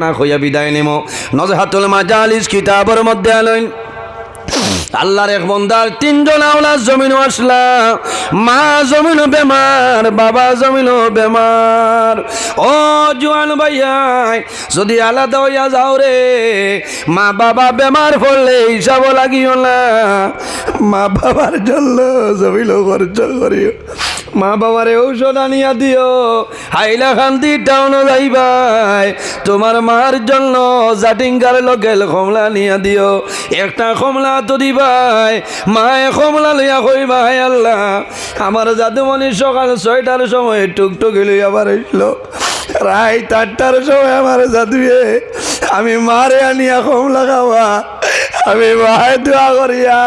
না কইয়া বিদায় নেব নজহাতুল মাজালিস কিতাবের মধ্যে আলেন আল্লাহর এক বন্দার তিনজন আওলা জমিন আসলা। মা জমিন বেমার, বাবা জমিন বেমার। ও জোয়ান ভাইয়াই, যদি আলাদা হইয়া যাও রে, মা বাবা বেমার পড়লে হিসাব লাগিও না। মা বাবার জন্য জমিন খরচ করিও। মা বাবারে ঔষধ আনিয়া দিও। হাইলাকান্দি টাউন যাইবাই। তোমার মার জন্য জাটিঙ্গার লোকেল কমলা নিয়া দিও। একটা কমলা তো দিবাই। মায়ে কমলা লইয়া কইবাই আল্লাহ, আমার জাদুমণি সকাল ছয়টার সময় টুকটুকি লইয়া আসলো রাত আটটার সময় আমার জাদুয়ে আমি মারে আনিয়া কমলা খাওয়া। আমি ভাই দোয়া করিয়া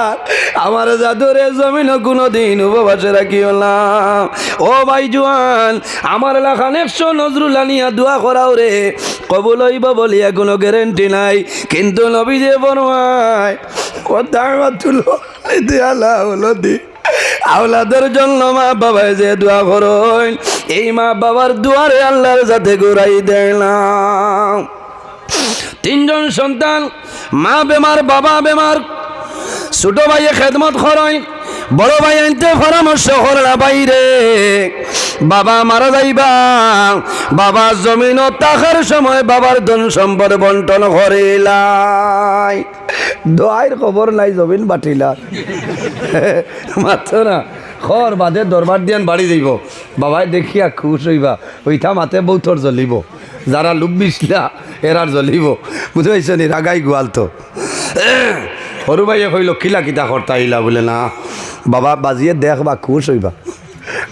আমার জাদুরে জমিন কোনো দিন উপবাসে রাখিও না। ও ভাই জোয়ান, আমার লেখান একশো নজরুল আনিয়া দোয়া করাও রে। কবুল হইব বলিয়া কোনো গ্যারেন্টি নাই, কিন্তু নবী যে বনমায় আওলাদের জন্য মা বাবায় যে দোয়া করইন, এই মা বাবার দুয়ারে আল্লাহর যাতে ঘুরাই দেয় না। তিনজন সন্তান মা বেমার বাবা বেমার। ছোট ভাইয়ে খেদমত খরয় বড় ভাই আনতে পরামর্শ করলা বাইরে। বাবা মারা যাইবা বাবা জমিন তাকার সময় বাবার ধন সম্পদ বন্টন করিলাই। দোয়াইর খবর নাই জমিন বাটিলা মাত্র না খর বাদে দরবার দিয়ান বাড়ি যাইব। বাবাই দেখিয়া খুশ হইবা ওইটা মাতে বৌথর জ্বলিব। যারা লোক বিছলা এরার জ্বলিব। বুঝতে পারছ নি, রাগাই গোয়াল তো। সৰু ভাইয়ে কইল, কিলা কিতা কর্তা আইলা বলে, না। বাবা, বাজিয়ে দেখ বা খুশ হইবা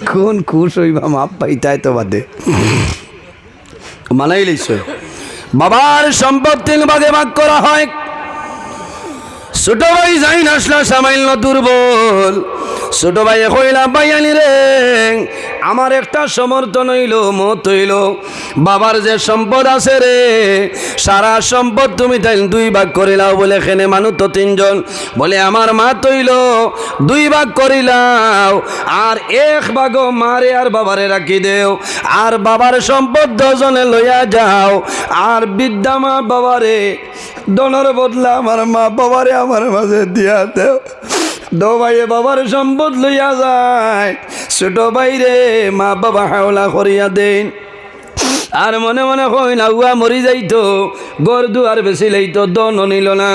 কোন খুশ হইবা মাপ পাইতাই তো বাদে। মানাই লইছ। বাবার সম্পদ তিন ভাগে করা হয়। ছোট ভাই যাই নাসলা সামাইল দুর্বল ছোট ভাই কইলা বাইয়ানি রে, আমার একটা সমর্থন হইল, মত হইল। বাবার যে সম্পদ আছে রে, সারা সম্পদ তুমি তাই দুই ভাগ করিলাও বলে এখানে মানুষ তো তিনজন। বলে, আমার মা তৈল দুই ভাগ করিলাও আর এক ভাগ মারে আর বাবারে রাখি দেও। আর বাবার সম্পদ দজনে লইয়া যাও, আর বিদ্যা মা বাবারে, দনের বদলা আমার মা বাবারে আমার মাঝে দিয়া দেও। দো ভাইয়ে বাবার সম্পদ লইয়া যায়। ছোট বাইরে মা বাবা হাওলা করিয়া দেন। আর মনে মনে কই না উয়া মরি যাইতো। গর দুয়ার বেশি লইতো দন নিল না।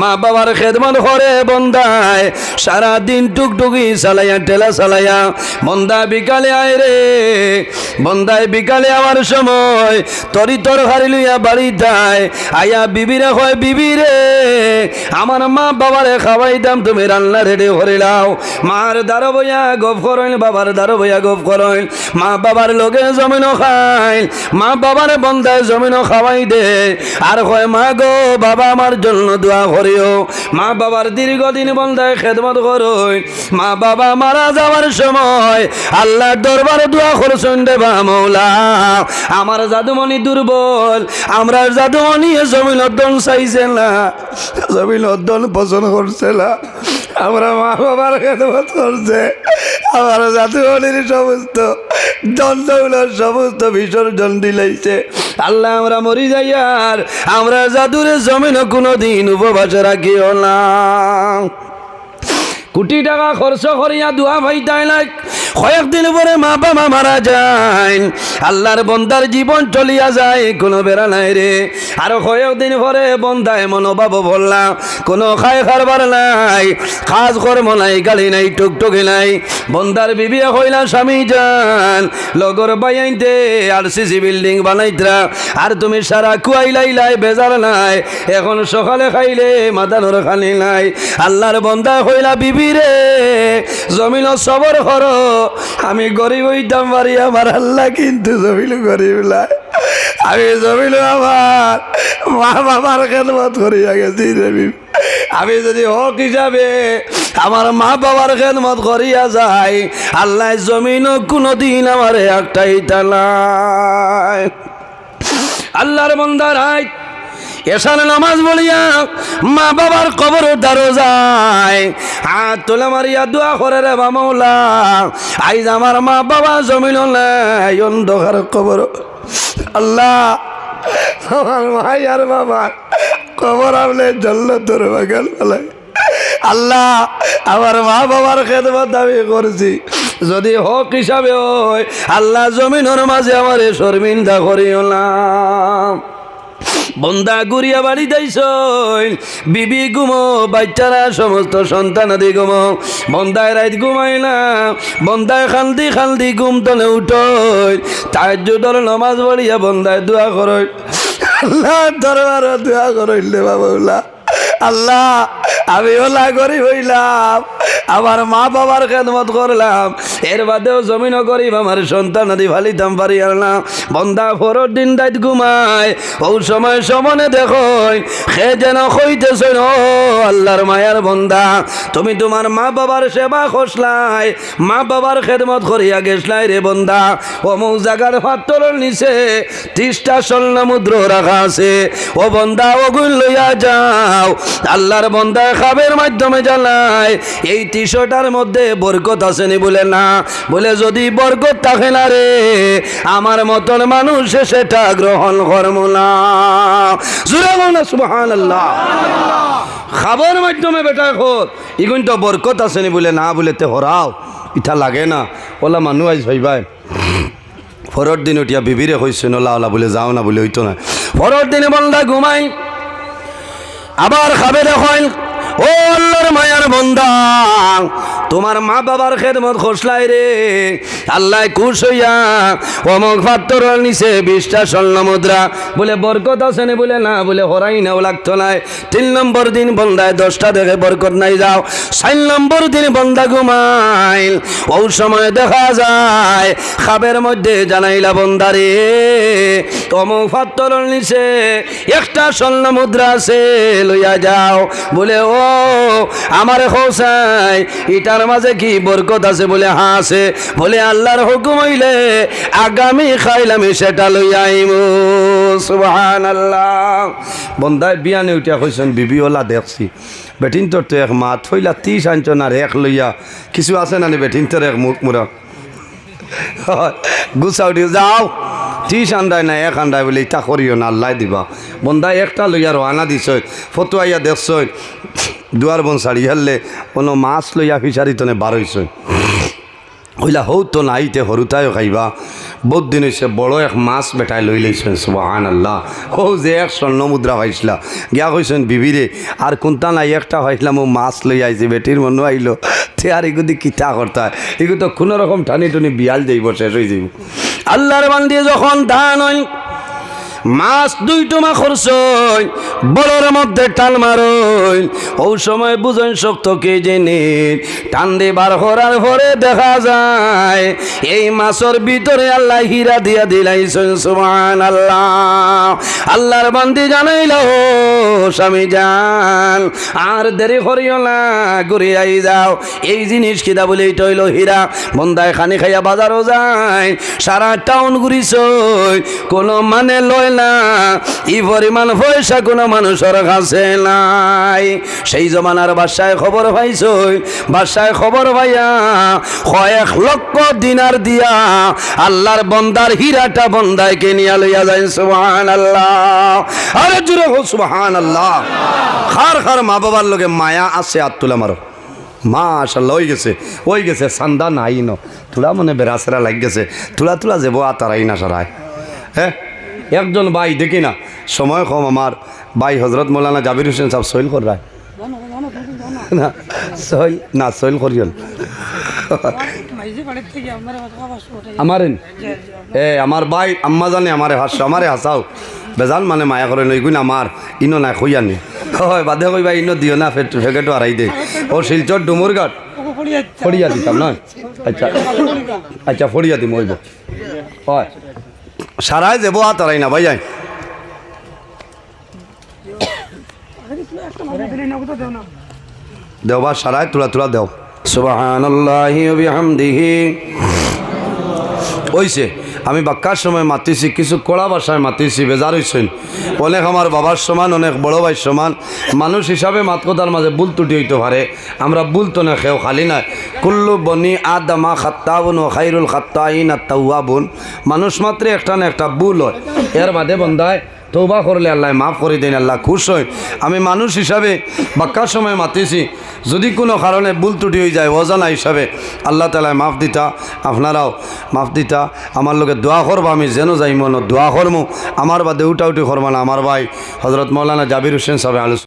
মা বাবার খেদমত করে বন্দায় সারা দিন টুকটুকি চালাইয়া টেলা চালাইয়া। বন্দা বিকালে আয় রে বন্দায় বিকালে আমার সময় তরি তরকারি লইয়া বাড়ি যায়। আয়া বিবিরে হয় বিবিরে আমার মা বাবারে খাওয়াইতাম তুমি রান্না রেডি করে লাও মার দ্বারা বইয়া গপ করইন বাবার দ্বারা বইয়া গপ করইন মা বাবার লগে জমিন খাইল। মা বাবার বন্দায় জমিন খাওয়াই দে। আর কয়, মা গো, বাবা আমার জন্য দোয়া করিও। মা বাবার দীর্ঘদিন বন্দায় খেদমত করই মা বাবা মারা যাওয়ার সময় আল্লাহর দরবারে দোয়া করছেন দেবা মৌলা। আমার জাদুমণি দুর্বল, আমরা জাদুমণি জমিন অর্দন চাইছে না। জমিন অর্দন পছন্দ করছে না। আমরা মা বাবার খেদমত করছে। আমার জাদুমণির সমস্ত দণ্ডগুলোর সমস্ত বিসর্জন দিলাইছে আল্লাহ আমরা মরি যাই আর আমরা জাদুরে জমিন কোনো দিন উপবাস রাখিও না। কোটি টাকা খরচ করিয়া দোয়া ভাই তাই লাগ কয়েকদিন পরে মা বাবা মারা যায় আল্লাহর বন্দার জীবন চলিয়া যায়, কোনো বেড়া নাই রে। আর কয়েকদিন পরে বন্দায় মনোভাব বললাম কোনো খায় খারবার নাই। কাজ কর্ম নাই গাড়ি নাই, টুকটুকি নাই। বন্দার বিবিয়া কইলা স্বামী যান। লগর বাইতে আর সিসি বিল্ডিং বানাইতরা। আর তুমি সারা কুয়াই লাইলাই বেজার নাই। এখন সকালে খাইলে মাদানোর খানি নাই। আল্লাহর বন্দা কইলা বিবি রে। জমিন সবর কর। আমি গরিব হইতাম পারি আমার আল্লাহ কিন্তু জমিল গরিব আমি জমিল আমার। মা বাবার খেদমত করিয়া গেছি রে আমি যদি হক হিসাবে আমার মা বাবার খেদমত করিয়া যাই, আল্লাহ জমিন কোনো দিন আমার একটাই তালায় আল্লাহর বন্দার আয় এসার নামাজ বলিয়া মা বাবার কবর দারো যায়। হাত তোলা মারিয়া দোয়া করে রে বামৌলা আইজ আমার মা বাবা নাই, অন্ধকার কবর। আল্লাহ, আমার ভাই আর বাবা, কবর আমলে জল্ল তোর বাগান ফেলাই আল্লাহ, আমার মা বাবার খেদমত আমি করছি। যদি হক হিসাবে হয়, আল্লাহ জমিনের মাঝে আমার শর্মিন্দা করিও না। বন্দা গুড়িয়া বাড়ি যাইছ বিবি গুমো, বাচ্চারা, সমস্ত সন্তান সন্তানাদি গুমো। বন্দায় রাত ঘুমাই না। বন্দায় খালদি খালদি ঘুম তলে উঠই তার জুদর নমাজ পড়িয়া বন্দায় দোয়া করই আল্লাহ, দরবার দোয়া করইলে বাবুলা। আল্লাহ, আমি ওলা করি হইলাম। আমার মা বাবার খেদমত করলাম। এর বাদেও জমিনও গরিব আমার সন্তান আদি ফালিতাম পারি আনলাম বন্দা ফরর দিন রাত ঘুমায় ও সময় সমনে দেখো সে যেন কইতেছ, ও আল্লাহর মায়ার বন্দা, তুমি তোমার মা বাবার সেবা খসলাই, মা বাবার খেদমত করিয়া গেছলাই রে বন্দা। অমুক জাগার ফাত্তরের নিচে ত্রিশটা স্বর্ণ মুদ্র রাখা আছে। ও বন্দা, ওগুল লইয়া যাও, আল্লাহর বন্দায় খাবের মাধ্যমে জানায় এই টিশার্টার মধ্যে বরকত আসেনি বলে না। বলে যদি বরকত থাকে না রে, আমার মতন মানুষ সেটা গ্রহণ করব না। জুড়ে না খাবার মাধ্যমে বেটা খোর, ইগুন তো বরকত আসেনি বলে না বলে তে হরাও ইটা লাগে না। ওলা মানুষ আইস ভাই পরের দিন উঠিয়া বিবিরে কইছে নলা ওলা বলে যাও না বলে হইতো না। পরের দিনে বন্দা ঘুমাই, আবার খাবে দেখেন। ও আল্লাহর মায়ার বন্দা, তোমার মা বাবার খেদমত খসলাই রে। আল্লাহ কুশ হইয়া অমক ফাত্তর নিচে বিশটা স্বর্ণ মুদ্রা। বলে, বরকত আছে না? বলে না। বলে, হরাই নাও, লাগতো নাই। তিন নম্বর দিন বন্দায় দশটা দেখে বরকত নাই, যাও। চার নম্বর দিন বন্দা ঘুমাইল। ও সময় দেখা যায় খাবের মধ্যে জানাইলা বন্দারে অমক ফাত্তর নিচে একটা স্বর্ণ মুদ্রা আছে, লইয়া যাও। বলে, ও আমার হোসাই ইটার মাঝে কি বরকত আছে বলে আছে? বলে আল্লাহর হুকুম হইলে আগামী খাইলামি সেটা লইয়া আইমু। সুবহান আল্লাহ বন্দায় বিয়ানে উঠিয়া বিবি, ওলা দেখছি। বেটিন তোর তো এক মাত হইলা, তিস আনছন আর এক লইয়া। কিছু আছে না বেটিন তোর এক মুখ মুরা? গুছাও যাও। ত্রিশ আন্দায় না, এক আন্দায় বলে ইটা করিও না, আল্লাহ দিবা। বন্দায় একটা লইয়া রওনা দিছ ফতুয়াইয়া দেখছ দুয়ার বন শাড়ি হারলে কোনো মাছ লইয়া ফিসারি তনে বার হইছ। হইলা হৌ তো নাইতে হরুতায়ও খাইবা। বহুত দিন হয়েছে বড় এক মাছ বেটাই লই লইছেন সুবাহান আল্লাহ হৌ যে এক স্বর্ণ মুদ্রা পাইছিলা। গিয়া কইছেন, বিবিরে, আর কোনটা নাই, একটা হয়েছিলাম ও মাছ লই আইছে, বেটির মনে আইলো। তে আর এগুদি কিতা করতা? এগুলো তো কোনো রকম টানি টুনি বিয়াল যাইব শেষ হয়ে যাইব। আল্লাহর বান্দিয়ে যখন ধান হয় মাছ দুই টুমা খরচ বড়র মধ্যে টান মারই। ও সময় বুঝেন শক্ত কে জেনে, টান দেবার হরার পরে দেখা যায়। এই মাছের ভিতরে আল্লাহ হীরা দিয়া দিলাইছেন সুমান আল্লাহ আল্লাহর বান্দি জানাইল স্বামী যান আর দেরি করিও না, ঘুরে আই যাও। এই জিনিস কিনা বলে টইল হীরা। বন্দায় খানি খাইয়া বাজারও যায়। সারা টাউন ঘুরিছ, কোনো মানে লয় না। পরিমাণ পয়সা কোনো মানুষের কাছে নাই। সেই জমানার বাসায় খবর পাইছ? বাসায় খবর পাইয়া কয়েক লক্ষ দিনার দিয়া আল্লাহর বন্দার হীরাটা বন্দায়কে নিয়া লইয়া যায় সুবহান আল্লাহ আরে জুড়ে হো সুবহান আল্লাহ খার খার মা বাবার লোকে মায়া আছে আর তুলে মারো। মাশাল্লাহ ওই গেছে ওই গেছে, সান্দা নাই ন তুলা মনে বেড়াছেরা লাগ গেছে। তুলা তুলা যাব আর তারাই না সারায়। হ্যাঁ? একজন ভাই, দেখি না। সময় কম আমার। ভাই হজরত মৌলানা জাবির হোসেন সাহেব সৈল কর রায়। না সৈল না সৈল করিয়ল আমার এ, আমার ভাই আম্মা জানে, আমারে হাস, আমারে হাসাও। বেজান মানে মায়া করে নই গুণ আমার। ইনো নাই খুইয়ানি হয়, বাদে কইবা ইনো দিও না ফেট ফেকেটো আড়াই দে। ও শিলচর ডুমুর ঘাট ফড়িয়া দিতাম না আচ্ছা। আচ্ছা ফড়িয়া দিম ওইব হয়। সারাই দেব আর তারাই না ভাই যাই। দেওবার সারাই তুলা তুলা দেও। সুবাহ ওইছে আমি বাক্কার সময় মাতিছি, কিছু কড়া ভাষায় মাতিছি বেজার হইছেন অনেক আমার বাবার সমান, অনেক বড় ভাই সমান। মানুষ হিসাবে মাত কথার মাঝে ভুল ত্রুটি হইতে পারে আমরা ভুল তো না খেও, খালি না কুল্লু বনি আদামা খাত্তাবন ও খাইরুল খাত্তা ইন আত্মা বোন মানুষ মাত্রে একটা না একটা ভুল হয়। এর বাদে বন্ধায় তৌবা করলে আল্লাহ মাফ করে দেন, আল্লাহ খুশ হয়। আমি মানুষ হিসাবে বাক্কার সময় মাতিছি। যদি কোনো কারণে ভুল ত্রুটি হয়ে যায়, অজানা হিসাবে আল্লাহ তালায় মাফ দিতা, আপনারাও মাফ দিতা। আমার লোকে দোয়া করব, আমি যেন যাই মনো দোয়া করমো। আমার বা দেউটা উঠি করব না, আমার ভাই হজরত মৌলানা জাবির হোসেন সাহেব আলোচনা